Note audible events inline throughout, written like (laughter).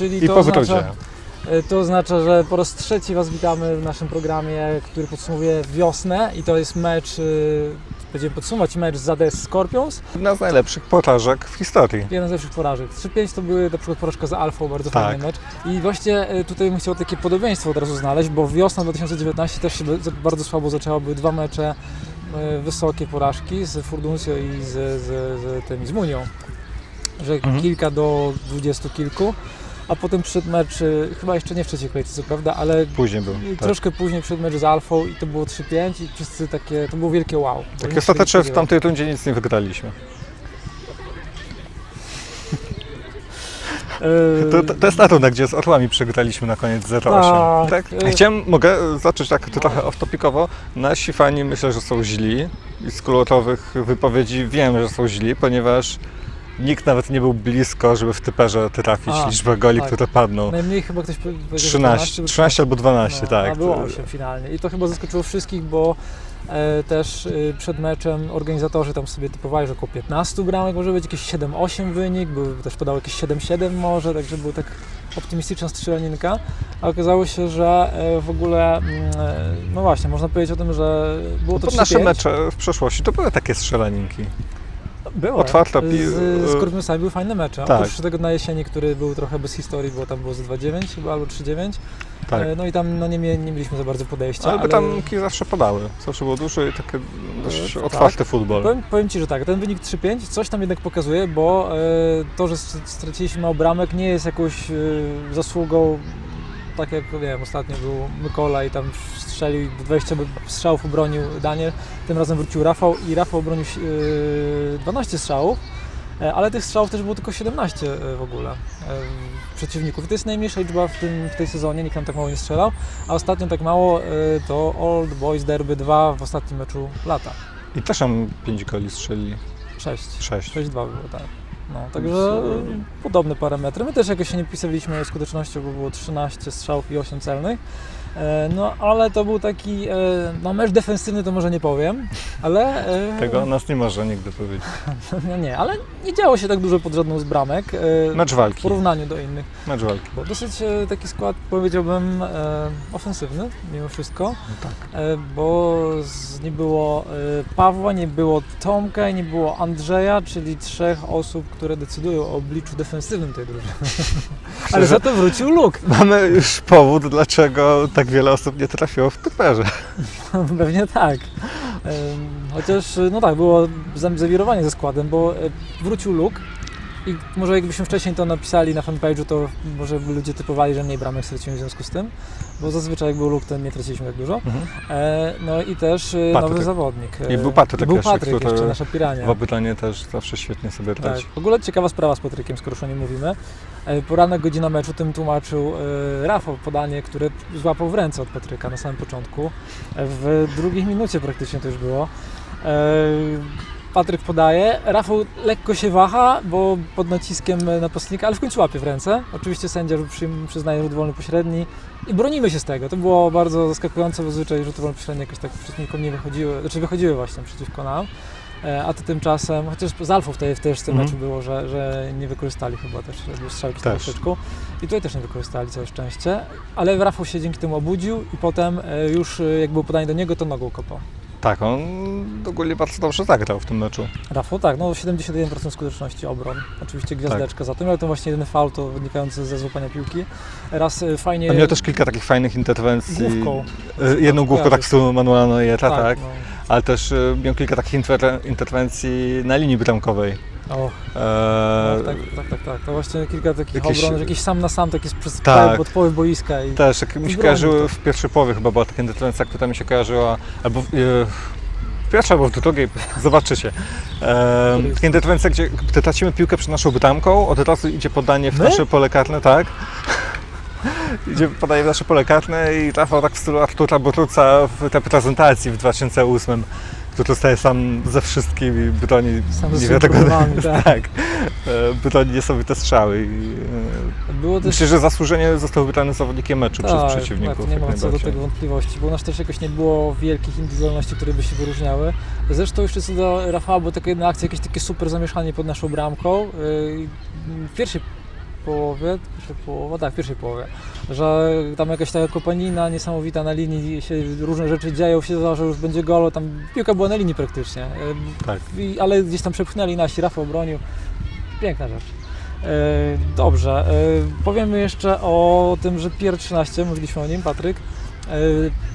Czyli I to po oznacza, e, to oznacza, że po raz trzeci Was witamy w naszym programie, który podsumowuje wiosnę i to jest mecz, y, będziemy podsumować mecz z ADS Scorpions. Jedna z najlepszych porażek w historii. Jeden z lepszych porażek. 3-5 to były na przykład porażka z Alfą, bardzo Tak. fajny mecz. I właśnie e, tutaj bym chciał takie podobieństwo od razu znaleźć, bo wiosna 2019 też się bardzo słabo zaczęła. Były dwa mecze, e, wysokie porażki z Furduncją i z, z, z, tym, z Munią. Że Mhm. kilka do dwudziestu kilku. A potem przyszedł mecz, e, chyba jeszcze nie w trzeciej kolejce, co prawda, ale Później był. Tak. troszkę później przyszedł mecz z Alfą i to było 3-5 i wszyscy takie, to było wielkie wow. Tak sobie ostatecznie nie w tamtej rundzie nic nie wygraliśmy. (laughs) E, To, to, to jest ta runda, gdzie z Orłami przegraliśmy na koniec 0-8. Tak. Tak. A Chciałem, mogę e, zacząć tak trochę off-topicowo. Nasi fani myślę, że są źli i z kolorowych wypowiedzi wiem, że są źli, ponieważ nikt nawet nie był blisko, żeby w typerze trafić A, liczbę goli, tak. które padną. Najmniej chyba ktoś powiedział, że 13, bo 13 albo 12, no, tak. A było To- 8 finalnie. I to chyba zaskoczyło wszystkich, bo e, też y, przed meczem organizatorzy tam sobie typowali, że około 15 bramek może być, jakieś 7-8 wynik, był, też podał jakieś 7-7 może, także był tak optymistyczna strzelaninka. A okazało się, że e, w ogóle, mm, e, no właśnie, można powiedzieć o tym, że było to To nasze 3-5. mecze w przeszłości to były takie strzelaninki. Było. otwarta Z, z y- Skorpionsami były fajne mecze. Tak. Oprócz tego na jesieni, który był trochę bez historii, bo tam było z 2-9 chyba, albo 3-9. Tak. E, No i tam no, nie, nie mieliśmy za bardzo podejścia. Ale ale tamki zawsze padały. Zawsze było dużo i takie dość tak. otwarty futbol. Powiem, powiem Ci, że tak, ten wynik 3-5 coś tam jednak pokazuje, bo e, to, że st- straciliśmy mało bramek nie jest jakąś e, zasługą, tak jak nie wiem, ostatnio był Mykola i tam strzelił 20 strzałów obronił Daniel, tym razem wrócił Rafał i Rafał obronił e, 12 strzałów, e, ale tych strzałów też było tylko 17 e, w ogóle e, przeciwników. I to jest najmniejsza liczba w, tym, w tej sezonie, nikt nam tak mało nie strzelał, a ostatnio tak mało to Old Boys Derby 2 w ostatnim meczu lata. I też tam 5 goli strzelili. 6. 6. 6-2 było, tak. No, także podobne parametry. My też jakoś się nie pisaliśmy skutecznością, bo było 13 strzałów i 8 celnych. E, No, ale to był taki, e, no mecz defensywny to może nie powiem, ale... e, (laughs) Tego nas nie można nigdy powiedzieć. (laughs) No nie, ale nie działo się tak dużo pod żadną z bramek Mecz w walki. porównaniu do innych. Mecz walki. Bo dosyć taki skład powiedziałbym ofensywny mimo wszystko, tak. e, bo nie było Pawła, nie było Tomka nie było Andrzeja, czyli trzech osób, które decydują o obliczu defensywnym tej drużyny. (laughs) Ale za to wrócił Luke. Mamy już powód, dlaczego tak wiele osób nie trafiło w typerze. (laughs) Pewnie tak. Chociaż, no tak, było zawirowanie ze składem, bo e, wrócił Luke i może jakbyśmy wcześniej to napisali na fanpage'u, to może by ludzie typowali, że mniej bramek stracimy w związku z tym, bo zazwyczaj jak był Luke, to nie traciliśmy tak dużo. E, no i też e, Patryk. nowy zawodnik. E, I był Patryk i był jeszcze, Patryk jeszcze, nasza pirania. W obydanie też zawsze świetnie sobie Tak. grać. W ogóle ciekawa sprawa z Patrykiem, skoro już o nim mówimy. E, Poranek godzina meczu tym tłumaczył e, Rafał podanie, które złapał w ręce od Patryka na samym początku. E, W drugiej minucie praktycznie to już było. E, Patryk podaje, Rafał lekko się waha, bo pod naciskiem napastnika, ale w końcu łapie w ręce. Oczywiście sędzia przyznaje rzut wolny pośredni i bronimy się z tego. To było bardzo zaskakujące, bo zazwyczaj rzuty wolne pośrednie jakoś tak przeciwnikom nie wychodziły, znaczy wychodziły właśnie przeciwko nam. E, A to tymczasem, chociaż z Alfą w tej, w tym Mhm. meczu było, że, że nie wykorzystali chyba też strzałki Też. poprzeczku. I tutaj też nie wykorzystali, całe szczęście. Ale Rafał się dzięki temu obudził i potem e, już e, jak było podanie do niego, to nogą kopał. Tak, on ogólnie bardzo dobrze zagrał w tym meczu. Rafał tak, no 71% skuteczności obron. Oczywiście gwiazdeczka Tak. za to. Miał to właśnie jeden faul, to wynikający ze złapania piłki. Raz e, fajnie... On miał też kilka takich fajnych interwencji. Główką. E, Jedną główką tak Kojarzysz. z Manuela Neuera, tak. no. Ale też e, miał kilka takich inter- interwencji na linii bramkowej. O, E, no, tak, tak, tak, tak. To właśnie kilka takich jakieś- jakiś sam na sam, tak jest przez Tak. pod połowy boiska. I... Też, jak mi się to. w pierwszej połowie chyba była taka interwencja, która mi się kojarzyła, albo w, e, w pierwszej, albo w drugiej, (laughs) zobaczycie. E, Który- taka interwencja, gdzie tracimy piłkę przed naszą bramką, od razu idzie podanie w My? nasze pole karne, tak? (laughs) Idzie podanie w nasze pole karne i Rafał tak w stylu Artura Boruca w reprezentacji w 2008, który staje sam ze wszystkimi, broni Sam niewiarygodne, swoimi problemami, (laughs) tak, e, broni niesamowite strzały e, Było też myślę, że zasłużenie został wybrany zawodnikiem meczu przez tak, przeciwników. Tak, nie jak ma co do tego wątpliwości, bo u nas też jakoś nie było wielkich indywidualności, które by się wyróżniały. Zresztą jeszcze co do Rafała, bo taka jedna akcja, jakieś takie super zamieszanie pod naszą bramką. Yy, W pierwszej połowie, pierwszej połowie, tak, w pierwszej połowie, że tam jakaś taka kopanina niesamowita na linii, się różne rzeczy dzieją, się zdało, że już będzie golo, tam piłka była na linii praktycznie, Yy, Tak. i, ale gdzieś tam przepchnęli nasi, Rafał bronił. Piękna rzecz. E, Dobrze, e, powiemy jeszcze o tym, że Pier 13, mówiliśmy o nim, Patryk, e,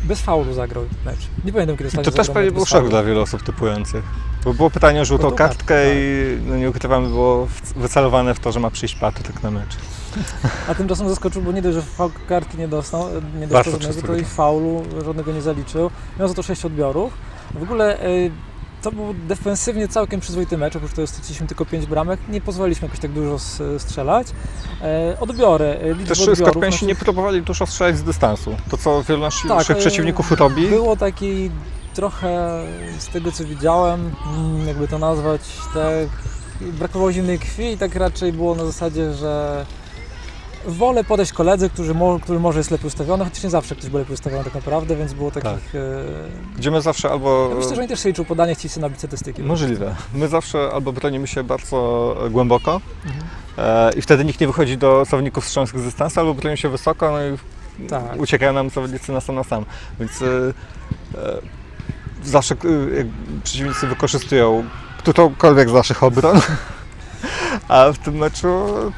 bez faulu zagrał mecz. Nie pamiętam kiedy ostatnio to też pewnie był szok dla wielu osób typujących. Bo było pytanie o żółtą Żółtą kartkę, kartkę i no nie ukrywamy, było wycelowane w to, że ma przyjść Patryk na mecz. (laughs) A tymczasem zaskoczył, bo nie dość, że kartki nie dostał, nie Bardzo dostał żadnego, to i wynik. faulu żadnego nie zaliczył. Miał za to 6 odbiorów. W ogóle e, to był defensywnie całkiem przyzwoity mecz, oprócz tego straciliśmy tylko 5 bramek, nie pozwoliliśmy jakoś tak dużo strzelać. E, Odbiory, e, liczba Też odbiorów. skorpiansi nie próbowali dużo strzelać z dystansu. To, co wielu naszych Tak, naszych e, przeciwników robi, Było taki trochę z tego co widziałem, mm, jakby to nazwać, tak brakowało zimnej krwi i tak raczej było na zasadzie, że wolę podejść koledze, który, mo, który może jest lepiej ustawiony, chociaż nie zawsze ktoś był lepiej ustawiony tak naprawdę, więc było takich... e, gdzie my zawsze albo... Ja myślę, że oni też sobie liczył podanie, chcieli sobie nabić statystyki. Możliwe. My zawsze albo bronimy się bardzo głęboko Mhm. e, i wtedy nikt nie wychodzi do zawodników strzelających z dystansu, albo bronimy się wysoko no i Tak. uciekają nam zawodnicy na sam na sam. Więc e, e, zawsze e, przeciwnicy wykorzystują którąkolwiek z naszych obron, a w tym meczu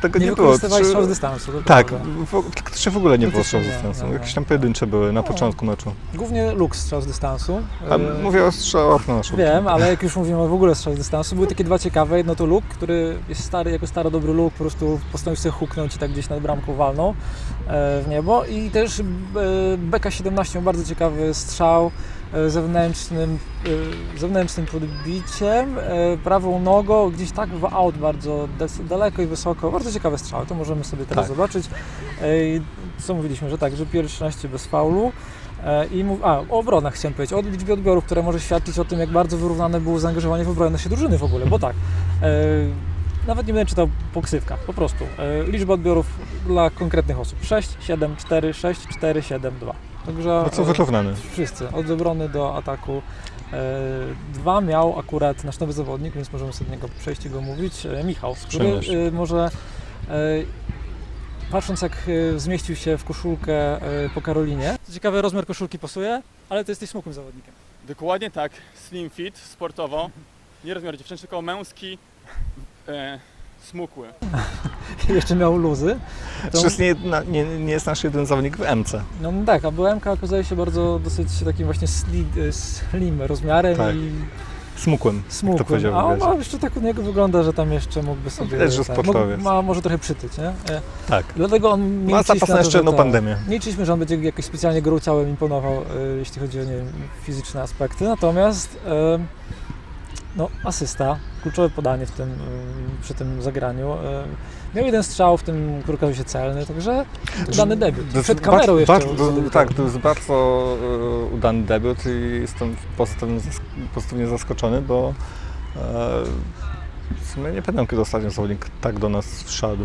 tego Nie, nie, było. Trzy- strzał z dystansu. Tak, w, praktycznie w ogóle nie było strzał z Praktycznie nie, dystansu. nie, Jakieś nie. tam pojedyncze były na No. początku meczu. Głównie Lux strzał z dystansu. A E, mówię o strzałach na naszą Wiem, ale jak już mówimy w ogóle strzał z dystansu, były takie dwa ciekawe. Jedno to Luke, który jest stary, jako stary dobry Luke, po prostu postanowił sobie huknąć i tak gdzieś nad bramką walną e, w niebo. I też e, BK-17, bardzo ciekawy strzał zewnętrznym, e, zewnętrznym podbiciem, e, prawą nogą, gdzieś tak w out bardzo daleko i wysoko. Bardzo ciekawy strzał, to możemy sobie teraz Tak. zobaczyć. E, co mówiliśmy, że tak, że pierwszy 13 bez faulu. E, I mów, a, o obronach chciałem powiedzieć, o liczbie odbiorów, które może świadczyć o tym, jak bardzo wyrównane było zaangażowanie w obronę naszej drużyny w ogóle, bo tak, e, nawet nie będę czytał po ksywkach, po prostu. E, liczba odbiorów dla konkretnych osób 6, 7, 4, 6, 4, 7, 2. Także No co e, wyrównany. wszyscy, od obrony do ataku. E, dwa miał akurat nasz nowy zawodnik, więc możemy sobie do niego przejść i go mówić, e, Michał, który może patrząc jak zmieścił się w koszulkę po Karolinie. Co ciekawe, rozmiar koszulki pasuje, ale ty jesteś smukłym zawodnikiem. Dokładnie tak, slim fit, sportowo. Nie rozmiar dziewczęcy, tylko męski, smukły. (laughs) Jeszcze miał luzy. To, Przecież nie, na- nie, nie jest nasz jeden zawodnik w MC. no tak, a BMK okazuje się bardzo dosyć takim właśnie slim, slim rozmiarem Tak. i Smukłym. smukłym. powiedział, A on ma jeszcze tak od niego wygląda, że tam jeszcze mógłby sobie... że tak, mógł- Ma może trochę przytyć, nie? E, Tak. Dlatego on nie Ma zapas na to, jeszcze że jedną tak. pandemię. Nie liczyliśmy, że on będzie jakoś specjalnie grą ciałem imponował, e, jeśli chodzi o nie wiem, fizyczne aspekty. Natomiast e, no, asysta, kluczowe podanie w tym, e, przy tym zagraniu. E, miał jeden strzał, w tym który okazał się celny, także udany debiut. Przed kamerą bardzo- jeszcze. bardzo- tak, to jest bardzo e, udany debiut i jestem pozytywnie, pozytywnie zaskoczony, bo w sumie nie pamiętam, kiedy ostatnio zawodnik tak do nas wszedł.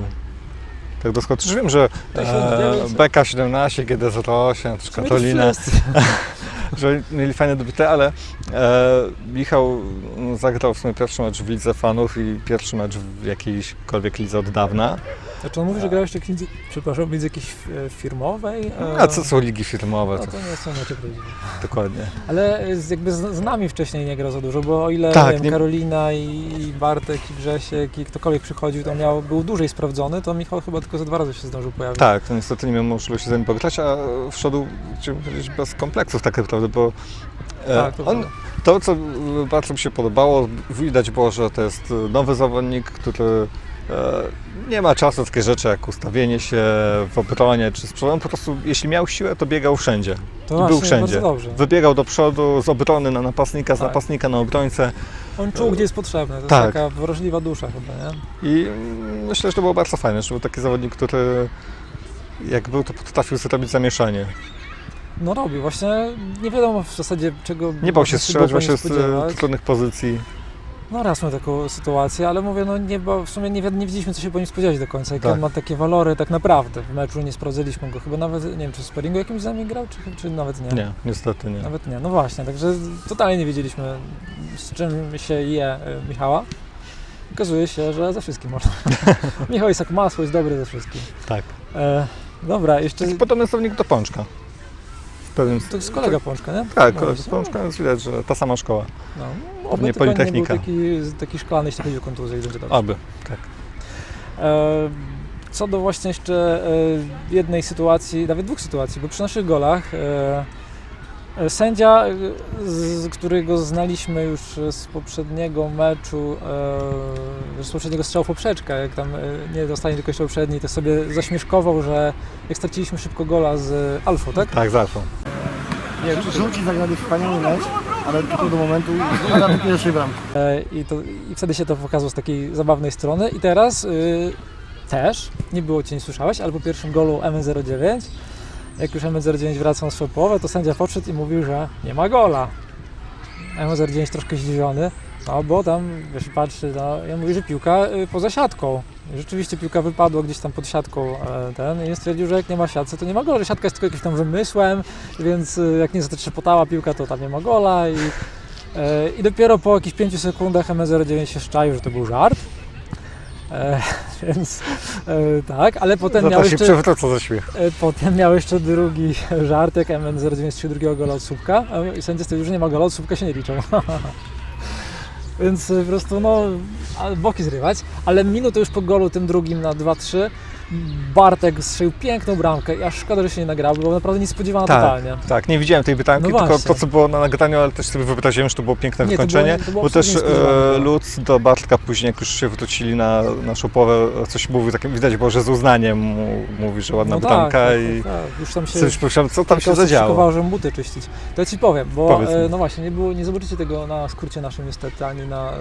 Tak doskoczył. Wiem, że e, 1900. BK17, GD08, czy W sumie to Katolina. (laughs) że mieli fajne debiuty, ale e, Michał no, zagrał w sumie pierwszy mecz w lidze fanów i pierwszy mecz w jakiejśkolwiek lidze od dawna. Znaczy on mówi, że grałeś w lidze, przepraszam, lidze jakiejś e, firmowej. e, A co są ligi firmowe? No To, nie są mecze prawdziwe. dokładnie. Ale z, jakby z, z nami wcześniej nie grał za dużo, bo o ile Tak, wiem, nie- Karolina i, Bartek i Grzesiek i ktokolwiek przychodził, to miał, był dłużej sprawdzony, to Michał chyba tylko za dwa razy się zdążył pojawić. Tak, to niestety nie miał możliwości z nim pograć, a wszedł, bez kompleksów tak naprawdę, bo e, Tak, to on, to, co bardzo mi się podobało, widać było, że to jest nowy zawodnik, który e, nie ma czasu na takie rzeczy jak ustawienie się w obronie czy z przodu. On po prostu, jeśli miał siłę, to biegał wszędzie. to był właśnie wszędzie. Bardzo dobrze. Wybiegał do przodu, z obrony na napastnika, z Tak. napastnika na obrońcę On czuł, gdzie jest potrzebny. To Tak. jest taka wrażliwa dusza chyba, nie? i myślę, że to było bardzo fajne, że był taki zawodnik, który jak był, to potrafił zrobić zamieszanie. No robi, właśnie nie wiadomo w zasadzie czego... Nie bał się strzelać właśnie z e, trudnych pozycji. No raz miał taką sytuację, ale mówię, no nie, bo w sumie nie, nie wiedzieliśmy, co się po nim spodziewać do końca. Jakie Tak. on ma takie walory tak naprawdę. W meczu nie sprawdzaliśmy go. Chyba nawet, nie wiem, czy w sparingu jakimś z nami grał, czy, czy nawet nie. Nie, niestety nie. Nawet nie. No właśnie, także totalnie nie wiedzieliśmy, z czym się je y, Michała. Okazuje się, że ze wszystkim można. (laughs) Michał jest jak masło, jest dobry ze wszystkim. Tak. E, dobra, jeszcze... Taki podobny słownik do Pączka. W pewnym To jest kolega Pączka, nie? Tak, No, kolega z Pączka, jest widać, że ta sama szkoła. No, oby tylko Politechnika. Nie był taki, taki szklany, jeśli chodzi o kontuzję i będzie dobrze. Aby, tak. E, Co do właśnie jeszcze e, jednej sytuacji, nawet dwóch sytuacji, bo przy naszych golach e, e, sędzia, e, z którego znaliśmy już z poprzedniego meczu, e, z poprzedniego strzału w poprzeczkę, jak tam e, nie dostanie tylko jeszcze poprzedni, to sobie zaśmieszkował, że jak straciliśmy szybko gola z Alfą, tak? Tak, zawsze. Nie, żółci zagrali wspaniały mecz, ale tylko do momentu do pierwszej bramki. E, I, to, I wtedy się to pokazało z takiej zabawnej strony. I teraz y, też, nie było Cię, nie słyszałeś, ale po pierwszym golu M09, jak już M09 wracał na swoją połowę, to sędzia podszedł i mówił, że nie ma gola. M09 troszkę zdziwiony, no bo tam, wiesz, patrzy, no, ja mówię, że piłka y, poza siatką. Rzeczywiście piłka wypadła gdzieś tam pod siatką e, ten i stwierdził, że jak nie ma siatce, to nie ma gola, że siatka jest tylko jakimś tam wymysłem, więc y, jak nie zatrzepotała piłka, to tam nie ma gola i E, I dopiero po jakichś 5 sekundach M09 się szczaił, że to był żart. E, (laughs) więc e, tak, ale potem miał, jeszcze, e, potem miał jeszcze drugi (laughs) żart, jak MN09 strzelił drugiego gola od słupka. I sędzia stwierdził, że nie ma gola, od słupka się nie liczą. (laughs) Więc e, po prostu no, boki zrywać. Ale minutę już po golu tym drugim na 2-3 Bartek strzelił piękną bramkę aż szkoda, że się nie nagrał, bo niespodziewana niespodziewana Tak. totalnie. Tak, nie widziałem tej bytanki, No tylko to, co było na nagraniu, ale też sobie wyobraziłem, że to było piękne Nie, to wykończenie. było- to było bo też e, Lutz do Bartka później, jak już się wrócili na naszą połowę, coś mówił, takim, widać było, że z uznaniem mu, mówi, że ładna No bytanka tak, i tak, tak. Już tam się już pomyślałem, co tam się Kilka osób zadziało. żeby buty czyścić. To ja Ci powiem, bo e, no właśnie, nie, było, nie zobaczycie tego na skrócie naszym niestety, ani na e,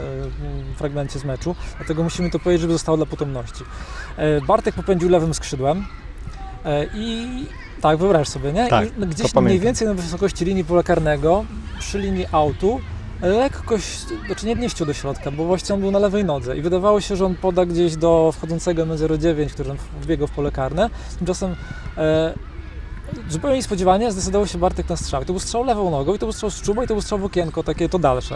fragmencie z meczu, dlatego musimy to powiedzieć, żeby zostało dla potomności. E, Bartek popędził lewym skrzydłem e, i tak, wyobraź sobie, nie? Tak, I to gdzieś mniej więcej na wysokości linii pola karnego, przy linii autu, lekkoś, znaczy nie, chciał do środka, bo właściwie on był na lewej nodze i wydawało się, że on poda gdzieś do wchodzącego M09, który tam wbiegał w pole karne. Tymczasem e, zupełnie niespodziewanie zdecydował się Bartek na strzał. I to był strzał lewą nogą i to był strzał z czuba i to był strzał w okienko, takie to dalsze.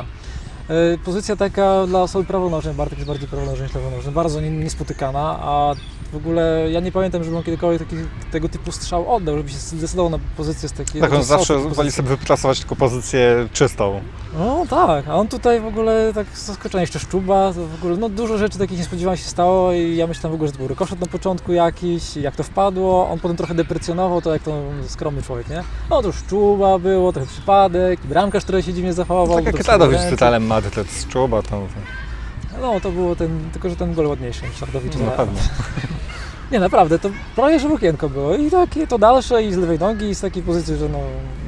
E, Pozycja taka dla osoby prawonożnej, Bartek jest bardziej prawonożny niż lewonożny, bardzo nie- niespotykana, a w ogóle ja nie pamiętam, żeby on kiedykolwiek taki, tego typu strzał oddał, żeby się zdecydował na pozycję z takiej... Tak, on zawsze woli sobie wypracować tylko pozycję czystą. No tak, a on tutaj w ogóle tak zaskoczony, jeszcze szczuba, to w ogóle no dużo rzeczy takich niespodziewanych się stało i ja myślałem w ogóle, że to był rykoszet na początku jakiś, jak to wpadło, on potem trochę deprecjonował to jak to skromny człowiek, nie? No to szczuba było, trochę przypadek, bramkarz, który się dziwnie zachował. tak bo jak to Radowicz z. Tytalem Madryt z czuba, to, to No to było ten, tylko że ten gol ładniejszy niż Radowicz. na pewno. (laughs) Nie, naprawdę, to prawie że w okienko było. I takie to dalsze i z lewej nogi i z takiej pozycji, że no,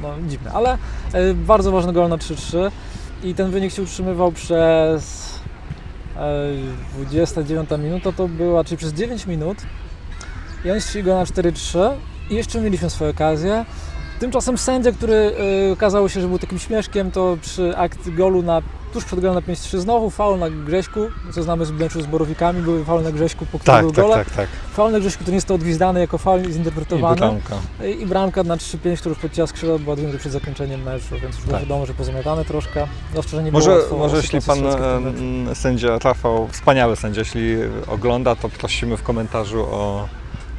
no dziwne, ale e, bardzo ważny gol na 3-3 i ten wynik się utrzymywał przez e, 29 minuta. To była, czyli przez 9 minut. I oni strzeli go na 4-3 i jeszcze mieliśmy swoje okazje. Tymczasem sędzia, który e, okazało się, że był takim śmieszkiem, to przy akcji golu na, tuż przed golem na 5-3 znowu faul na Grześku, co znamy z meczu z Borowikami, były faul na Grześku, po którym Tak, był tak, gole. tak, tak. Faul na Grześku, który nie został odgwizdany jako faul i I zinterpretowany. bytanka. I, I bramka na 3-5, która już podcięła skrzydła, była dwie minuty przed zakończeniem meczu, więc już było Tak. wiadomo, że pozamiatane troszkę. Zwłaszcza, że nie Może, było łatwo może jeśli pan sędzia Rafał, wspaniały sędzia, jeśli ogląda, to prosimy w komentarzu o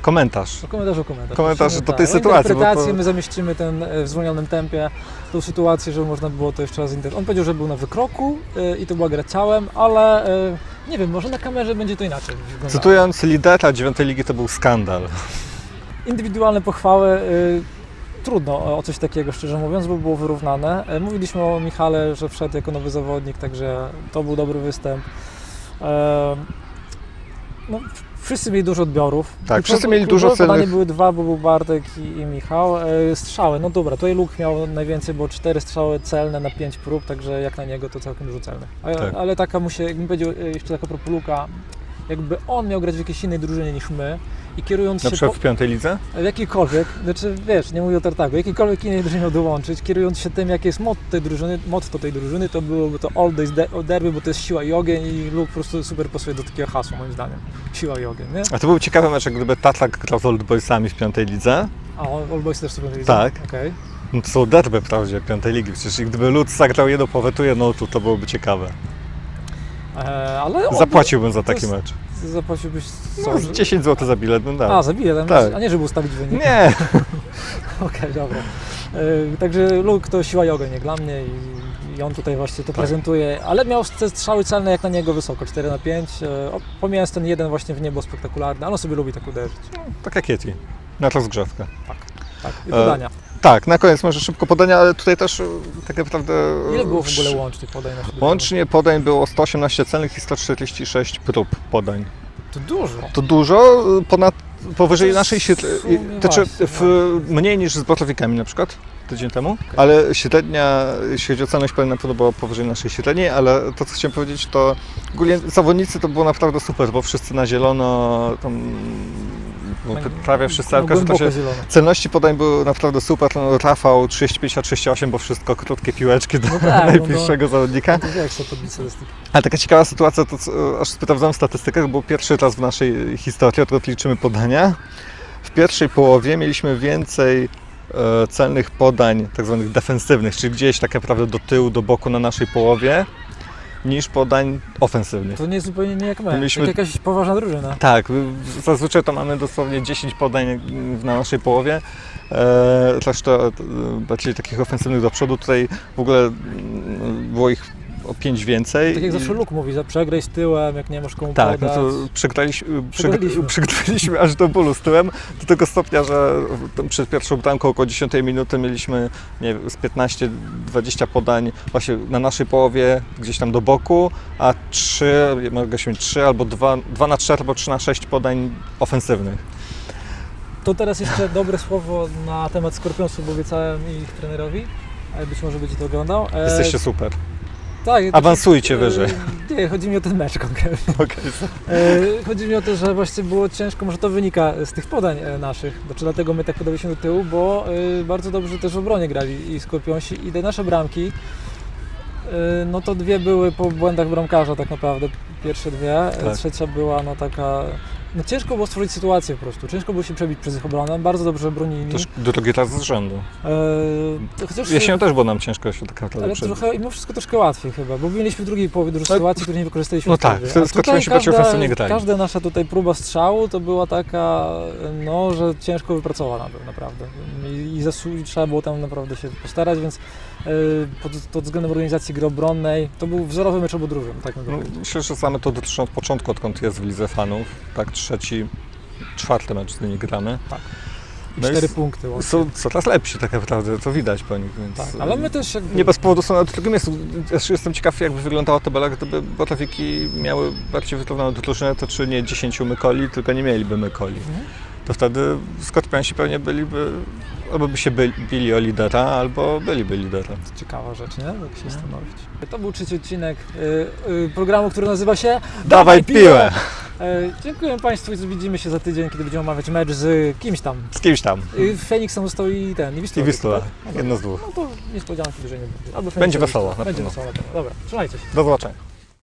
komentarz. No, komentarz o komentarz. Komentarz Prosimy, do tej tak. sytuacji, bo to- interpretację my zamieścimy ten e, w zwolnionym tempie, tą sytuację, żeby można było to jeszcze raz zinter... On powiedział, że był na wykroku e, i to była gra ciałem, ale e, nie wiem, może na kamerze będzie to inaczej wyglądało. Cytując lidera dziewiątej ligi, to był skandal. Indywidualne pochwały trudno o coś takiego, szczerze mówiąc, bo było wyrównane. Mówiliśmy o Michale, że wszedł jako nowy zawodnik, także to był dobry występ. No, wszyscy mieli dużo odbiorów. Tak, I wszyscy pro- mieli dużo celnych- były dwa, bo był Bartek i, i Michał. E, Strzały, no dobra, tutaj Luke miał najwięcej, bo cztery strzały celne na pięć prób, także jak na niego to całkiem dużo celnych. A, Tak. Ale taka mu się, jakbym powiedział e, jeszcze tak a propos Luka, jakby on miał grać w jakiejś innej drużynie niż my i kierując Na się przykład po, w piątej lidze? w jakiejkolwiek, znaczy wiesz, nie mówię o Tartagu, jakiejkolwiek innej drużynie miał dołączyć, kierując się tym, jakie jest motto tej drużyny, motto tej drużyny, to byłoby to all days de- derby, bo to jest siła i ogień i Luke po prostu super pasuje do takiego hasła moim zdaniem. Siła i ogień, nie? A to był ciekawy mecz, jak gdyby Tatlak grał z Old Boysami w piątej lidze. A All Boys też sobie mieli. Tak. Okej. No to są derby wprawdzie piątej ligi. Przecież gdyby Lud zagrał jedną połowę tu, jedną tu, to byłoby ciekawe. E, Ale Zapłaciłbym za taki mecz. Zapłaciłbyś co? No, z 10 zł za bilet bym dał. A, zabiję, Tak. a nie żeby ustawić wynik. Nie! (laughs) Okej, dobra. E, także Luke to siła i ogień jak dla mnie i, i on tutaj właśnie to prezentuje, ale miał te strzały celne jak na niego wysoko, 4 na 5. E, o- pomijając ten jeden właśnie w niebo spektakularny, ale on sobie lubi tak uderzyć. Tak jak Yeti. Na rozgrzewkę. Tak, i E, podania. Tak, na koniec może szybko podania, ale tutaj też e, tak naprawdę... e, Ile było w ogóle łącznie podań na? Łącznie podań było 118 celnych i 146 prób podań. To dużo. To dużo, y, ponad, powyżej naszej średniej, sumie to czy właśnie, w, mniej niż z Borowikami na przykład tydzień temu, ale średnia, jeśli chodzi o celność podań na pewno była powyżej naszej średniej, ale to co chciałem powiedzieć to ogólnie zawodnicy to było naprawdę super, bo wszyscy na zielono, tam, bo prawie wszyscy, ale no, zielone. celności podań były naprawdę super, no, Rafał 35 a 38, bo wszystko krótkie piłeczki do No tak, no najbliższego zawodnika. No to jak podbić statystyki. Ale taka ciekawa sytuacja, to co, aż sprawdzałem w statystykach, bo pierwszy raz w naszej historii, odkąd liczymy podania, w pierwszej połowie mieliśmy więcej e, celnych podań, tak zwanych defensywnych, czyli gdzieś tak naprawdę do tyłu, do boku na naszej połowie, niż podań ofensywnych. To nie jest zupełnie nie jak my, Mieliśmy- jak jakaś poważna drużyna. Tak, zazwyczaj to mamy dosłownie 10 podań mm, na naszej połowie, e, reszta e, bardziej takich ofensywnych do przodu, tutaj w ogóle mm, było ich o 5 więcej. Tak jak zawsze Luke mówi, za przegraj z tyłem, jak nie masz komu Tak, no podać. to przegraliśmy, Przegraliśmy. (laughs) przegraliśmy. aż do bólu z tyłem, do tego stopnia, że przed pierwszą bramką około 10 minuty mieliśmy nie wiem, z 15-20 podań właśnie na naszej połowie gdzieś tam do boku, a 3, mogę się mieć 3 albo 2, 2 na 4 albo 3 na 6 podań ofensywnych. To teraz jeszcze dobre słowo na temat Skorpionsów, bo obiecałem ich trenerowi. Być może będzie to oglądał. E, Jesteście super. Tak, Awansujcie wyżej. (laughs) Nie, chodzi mi o ten mecz konkretnie. E, Chodzi mi o to, że właśnie było ciężko, może to wynika z tych podań e, naszych, znaczy dlatego my tak podaliśmy do tyłu, bo e, bardzo dobrze też w obronie grali i Skorpionsi i te nasze bramki, e, no to dwie były po błędach bramkarza tak naprawdę, pierwsze dwie, e, Tak. trzecia była no taka, no ciężko było stworzyć sytuację po prostu, ciężko było się przebić przez ich obronę, bardzo dobrze bronili. Też drugi raz z rzędu. E, to chociaż Jesienią też było nam ciężko się tak naprawdę ale przebić. trochę, mimo wszystko troszkę łatwiej chyba, bo mieliśmy w drugiej połowie dużo No, sytuacji, które nie wykorzystaliśmy no tak, wtedy skoczyliśmy każda- ofensywnie grali. Każda nasza tutaj próba strzału to była taka, no, że ciężko wypracowana był naprawdę. I, i zasłu- trzeba było tam naprawdę się postarać, więc pod, pod względem organizacji gry obronnej to był wzorowy mecz obu drużyn, tak No, myślę, że znamy to dotyczy od początku, odkąd jest w Lidze Fanów. Tak, trzeci, czwarty mecz z nimi gramy. I no cztery punkty. łącznie. Są coraz lepsi tak naprawdę, to widać po nich. Więc Tak, ale my też jakby, Nie bez powodu są na drugim miejscu. Też jestem ciekaw, jakby wyglądała tabela, gdyby Borowiki miały bardziej wyrównaną drużynę, to czy nie 10 mykoli, tylko nie mieliby mykoli. Mhm. To wtedy Skorpionsi pewnie byliby, albo by się by, bili o lidera, albo byliby liderem. ciekawa rzecz, nie? Jak się zastanowić. To był trzeci odcinek yy, yy, programu, który nazywa się Dawaj piłę! E, dziękuję Państwu i widzimy się za tydzień, kiedy będziemy omawiać mecz z kimś tam. Z kimś tam. Y, Feniks tam został i ten, i Wisła. I Wisła. tak? Jedno z dwóch. No to niespodzianki dużej nie będzie. Albo Będzie wesoło, Będzie wesoło. na pewno. Dobra, trzymajcie się. Do zobaczenia.